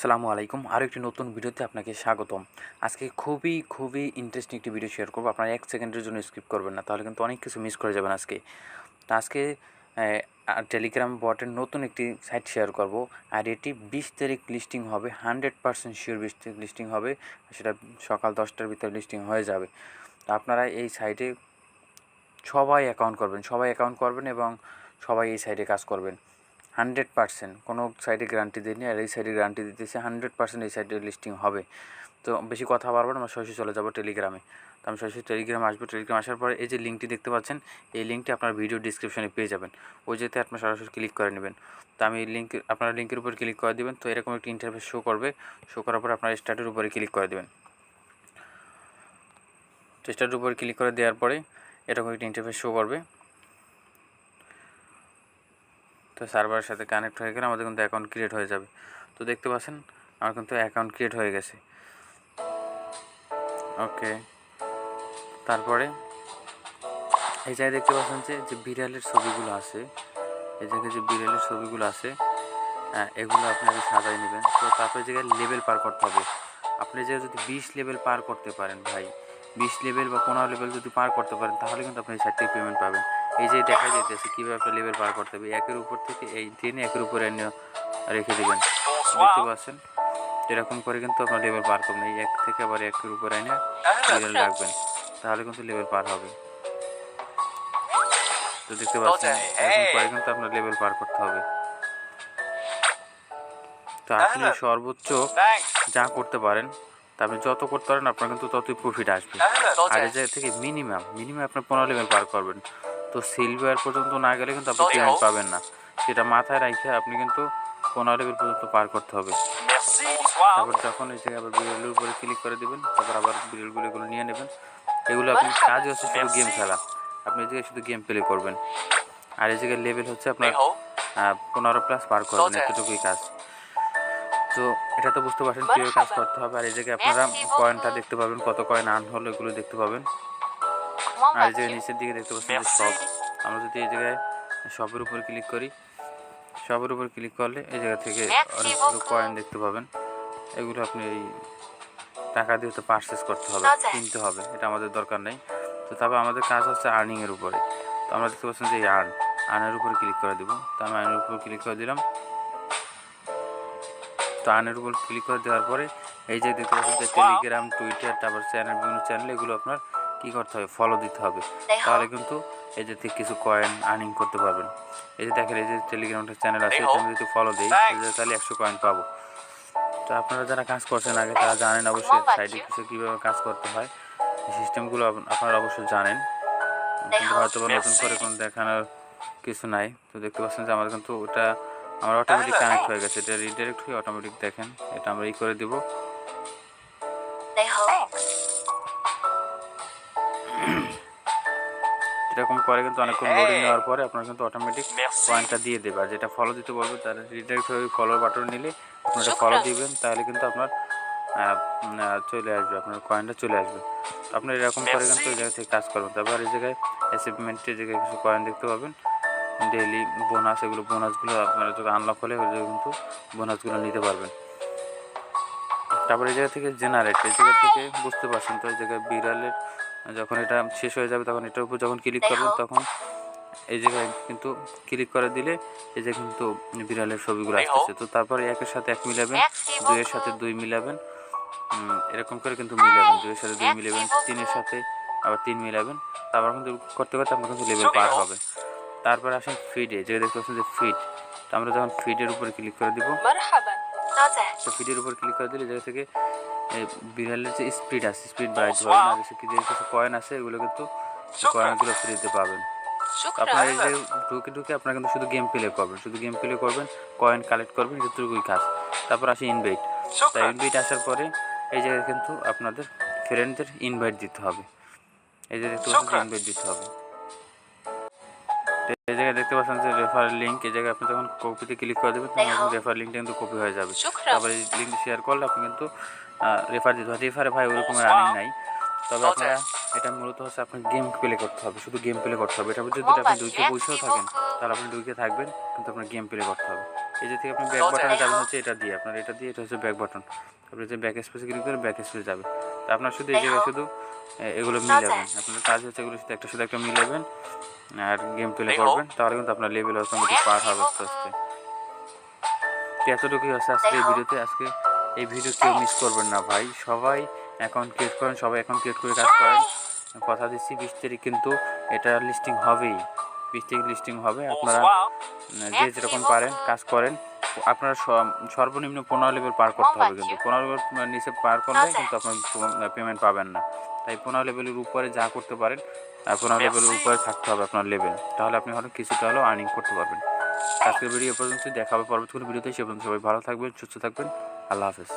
আসসালামু আলাইকুম। আরও একটি নতুন ভিডিওতে আপনাকে স্বাগতম। আজকে খুবই খুবই ইন্টারেস্টিং একটি ভিডিও শেয়ার করব। আপনারা এক সেকেন্ডের জন্য স্কিপ করবেন না, তাহলে কিন্তু অনেক কিছু মিস করে যাবেন আজকে। তো আজকে টেলিগ্রাম বটের নতুন একটি সাইট শেয়ার করব। আর এটি বিশ তারিখ লিস্টিং হবে হান্ড্রেড পার্সেন্ট শিওর বিশ তারিখ লিস্টিং হবে। সেটা সকাল দশটার ভিতরে লিস্টিং হয়ে যাবে। তো আপনারা এই সাইটে সবাই অ্যাকাউন্ট করবেন, সবাই অ্যাকাউন্ট করবেন এবং সবাই এই সাইটে কাজ করবেন। Hundred percent. কোনো সাইডে গ্যারান্টি দিইনি আর এই সাইডে গ্যারান্টি দিতেছে হান্ড্রেড পার্সেন্ট এই সাইডে লিস্টিং হবে। তো বেশি কথা বাড়বো আমরা সরাসরি চলে যাব টেলিগ্রামে তো আমি সরাসরি টেলিগ্রামে আসব। টেলিগ্রাম আসার পরে এই যে লিঙ্কটি দেখতে পাচ্ছেন, এই লিঙ্কটি আপনার ভিডিও ডিসক্রিপশনে পেয়ে যাবেন। ওই যেতে আপনার সরাসরি ক্লিক করে নেবেন। তো আমি লিঙ্ক আপনার লিঙ্কের উপর ক্লিক করে দেবেন। তো এরকম একটি ইন্টারফেস শো করবে। শো করার পর আপনার স্টার্টের উপরে ক্লিক করে দেবেন। তো স্টার্টের উপরে ক্লিক করে দেওয়ার পরে এরকম একটি ইন্টারফেস শো করবে। তো সার্ভারের সাথে কানেক্ট হয়ে গেলে আমাদের কিন্তু অ্যাকাউন্ট ক্রিয়েট হয়ে যাবে। তো দেখতে পাচ্ছেন, আমার কিন্তু অ্যাকাউন্ট ক্রিয়েট হয়ে গেছে। ওকে তারপরে এই জায়গায় দেখতে পাচ্ছেন যে যে বিড়ালের ছবিগুলো আছে, এই জায়গায় যে বিড়ালের ছবিগুলো আছে হ্যাঁ এগুলো আপনাকে সাজাই নেবেন। তো তারপরে জায়গায় লেভেল পার করতে হবে। আপনি যে যদি বিশ লেভেল পার করতে পারেন ভাই, বিশ লেভেল বা পনেরো লেভেল যদি পার করতে পারেন, তাহলে কিন্তু আপনি এই সাইট থেকে পেমেন্ট পাবেন। এই যে দেখা যেতেছে কীভাবে আপনার লেভেল পার করতে হবে। একের উপর থেকে এই টেনে একের উপরে রেখে দেবেন। দেখতে পাচ্ছেন? এরকম করে কিন্তু আপনার লেভেল পার করবেন। এই এক থেকে আবার একের উপরে এনে লেভেল রাখবেন। তাহলে কিন্তু লেভেল পার হবে। তো দেখতে পাচ্ছেন এরকম করে কিন্তু আপনার লেভেল পার করতে হবে। তো আপনি সর্বোচ্চ যা করতে পারেন তা আপনি যত করতে পারেন আপনার কিন্তু ততই প্রফিট আসবে। আর জায়গা থেকে মিনিমাম মিনিমাম আপনার পনেরো লেভেল পার করবেন। তো সিলভার পর্যন্ত না গেলে কিন্তু আপনি পেমেন্ট পাবেন না। সেটা মাথায় রেখে আপনি কিন্তু পনেরো লেভেল পর্যন্ত পার করতে হবে। তারপর যখন এই জায়গায় আবার বিড়ালের উপরে ক্লিক করে দেবেন তারপর আবার বিড়ালগুলো এগুলো নিয়ে নেবেন। এগুলো আপনি কাজ হচ্ছে শুধু গেম খেলা। আপনি এই জায়গায় শুধু গেম প্লে করবেন। আর এই জায়গায় লেভেল হচ্ছে আপনার পনেরো প্লাস পার করবেন এতটুকুই কাজ। তো এটা তো বুঝতে পারছেন কীভাবে কাজ করতে হবে। আর এই জায়গায় আপনারা কয়েনটা দেখতে পাবেন কত কয়েন আন হলো এগুলো দেখতে পাবেন। আর এই জায়গায় নিচের দিকে দেখতে পাচ্ছেন যে শপ আমরা যদি এই জায়গায় শপের উপর ক্লিক করি শপের উপর ক্লিক করলে এই জায়গা থেকে অনেকগুলো কয়েন দেখতে পাবেন। এগুলো আপনি এই টাকা দিয়ে তো পারচেস করতে হবে কিনতে হবে এটা আমাদের দরকার নেই। তো তবে আমাদের কাজ হচ্ছে আর্নিংয়ের উপরে। তো আমরা দেখতে পাচ্ছেন যে এই আর্ন আর্নের উপর ক্লিক করে দেবো। তো আমি আর্নের উপর ক্লিক করে দিলাম। তো আর্নের উপর ক্লিক করে দেওয়ার পরে এই যে দেখতে পাচ্ছেন যে টেলিগ্রাম টুইটার তারপর চ্যানেল বিভিন্ন চ্যানেল এগুলো আপনার কী করতে হবে? ফলো দিতে হবে। তাহলে কিন্তু এই যে থেকে কিছু কয়েন আর্নিং করতে পারবেন। এই যে দেখেন এই যে টেলিগ্রামটা চ্যানেল আছে এটা আমি যদি ফলো দিই তাহলে একশো কয়েন পাবো। তো আপনারা যারা কাজ করছেন আগে তারা জানেন অবশ্যই সাইডে কিছু কীভাবে কাজ করতে হয়। এই সিস্টেমগুলো আপনারা অবশ্যই জানেন। কিন্তু হয়তো বা নতুন করে কোনো দেখানোর কিছু নাই। তো দেখতে পাচ্ছেন যে আমাদের কিন্তু ওটা আমার অটোমেটিক কানেক্ট হয়ে গেছে। এটা রিডাইরেক্ট হয়ে অটোমেটিক দেখেন। এটা আমরা ই করে দিব। এরকম করে কিন্তু অনেকক্ষণ লোডিং নেওয়ার পরে আপনার কিন্তু অটোমেটিক পয়েন্টটা দিয়ে দেবে। আর যেটা ফলো দিতে বলবে তাহলে রিডাইরেক্ট হয়ে ফলো বাটন নিলে আপনি এটা ফলো দিবেন তাহলে কিন্তু আপনার চলে আসবে আপনার কয়েনটা চলে আসবে। তো আপনি এরকম করে কিন্তু ওই জায়গা থেকে কাজ করবেন। তারপর এই জায়গায় অ্যাচিভমেন্টের জায়গায় কিছু কয়েন দেখতে পাবেন। ডেলি বোনাস এগুলো বোনাসগুলো আপনারা যদি আনলক হলে ওই জায়গায় কিন্তু বোনাসগুলো নিতে পারবেন। তারপর এই জায়গা থেকে জেনারেট এই জায়গা থেকে বুঝতে পারছেন তো এই জায়গায় বিড়ালের যখন এটা শেষ হয়ে যাবে তখন এটার উপর যখন ক্লিক করবেন তখন এই জায়গায় কিন্তু ক্লিক করে দিলে এই যে কিন্তু বিড়ালের ছবিগুলো আসতেছে। তো তারপরে একের সাথে এক মিলাবেন দুইয়ের সাথে দুই মিলাবেন এরকম করে কিন্তু মিলাবেন। দুইয়ের সাথে দুই মিলাবেন তিনের সাথে আবার তিন মিলাবেন। তারপর কিন্তু করতে করতে আপনার কিন্তু লেভেল পার হবে। তারপর আসেন ফিডে যে দেখতে পাচ্ছেন যে ফিড তো আমরা যখন ফিডের উপরে ক্লিক করে দিব তো ফিডের উপর ক্লিক করে দিলে জায়গা থেকে বিড়ালের যে স্পিড আছে স্পিড বাড়াইতে পারবেন আর কিছু কিছু কয়েন আছে এগুলো কিন্তু কয়েনগুলো ফ্রিতে পাবেন। আপনার এই যে ঢুকে ঢুকে আপনারা কিন্তু শুধু গেম প্লে করবেন শুধু গেম প্লে করবেন কয়েন কালেক্ট করবেন যতটুকুই কাজ তারপর আসে ইনভাইট তাই ইনভাইট আসার পরে এই জায়গায় কিন্তু আপনাদের ফ্রেন্ডদের ইনভাইট দিতে হবে। এই জায়গায় ইনভাইট দিতে হবে। এই জায়গায় দেখতে পাচ্ছেন যে রেফার লিঙ্ক এই জায়গায় আপনি যখন কপিতে ক্লিক করে দেবেন তখন রেফার লিঙ্কটা কিন্তু কপি হয়ে যাবে। তারপরে এই লিঙ্ক শেয়ার করলে আপনি কিন্তু রেফার দিতে হবে রেফারে ভাই ওরকম রানিং নাই। তবে আপনারা এটা মূলত হচ্ছে আপনার গেম প্লে করতে হবে। শুধু গেম প্লে করতে হবে। এটা যদি আপনি দুইকে বসেও থাকেন তাহলে আপনি দুইকে থাকবেন কিন্তু আপনার গেম প্লে করতে হবে। এই যে থেকে আপনি ব্যাক বাটনে যাবেন হচ্ছে এটা দিয়ে আপনার এটা দিয়ে এটা হচ্ছে ব্যাক বাটন আপনি যে ব্যাক স্পেসে ক্লিক করে ব্যাক স্পেস যাবে। তো আপনার শুধু এই জায়গায় শুধু এগুলো মিলাবেন। আপনার কাজ হচ্ছে এগুলো শুধু একটা শুধু একটা মিলাবেন আর গেম প্লে করবেন তাহলে কিন্তু আপনার লেভেল অটোমেটিক পার হবে আস্তে আস্তে। এতটুকুই আছে আজকে এই ভিডিওতে। আজকে এই ভিডিও কেউ মিস করবেন না ভাই। সবাই অ্যাকাউন্ট ক্রিয়েট করেন সবাই অ্যাকাউন্ট ক্রিয়েট করে কাজ করেন। কথা দিচ্ছি বিশ তারিখ কিন্তু এটা লিস্টিং হবেই। তারিখ লিস্টিং হবে আপনারা যে যেরকম পারেন কাজ করেন আপনারা স- সর্বনিম্ন পনেরো লেভেল পার করতে হবে কিন্তু। পনেরো লেভেল নিচে পার করলে কিন্তু আপনার পেমেন্ট পাবেন না। তাই পনেরো লেভেলের উপরে যা করতে পারেন পনেরো লেভেলের উপরে থাকতে হবে আপনার লেভেল তাহলে আপনি হয়তো কিছুটা হলেও আর্নিং করতে পারবেন। আজকের ভিডিও পর্যন্ত দেখা হবে পরবর্তী ভিডিওতে সে পর্যন্ত সবাই ভালো থাকবেন সুস্থ থাকবেন। আল্লাহ হাফেজ।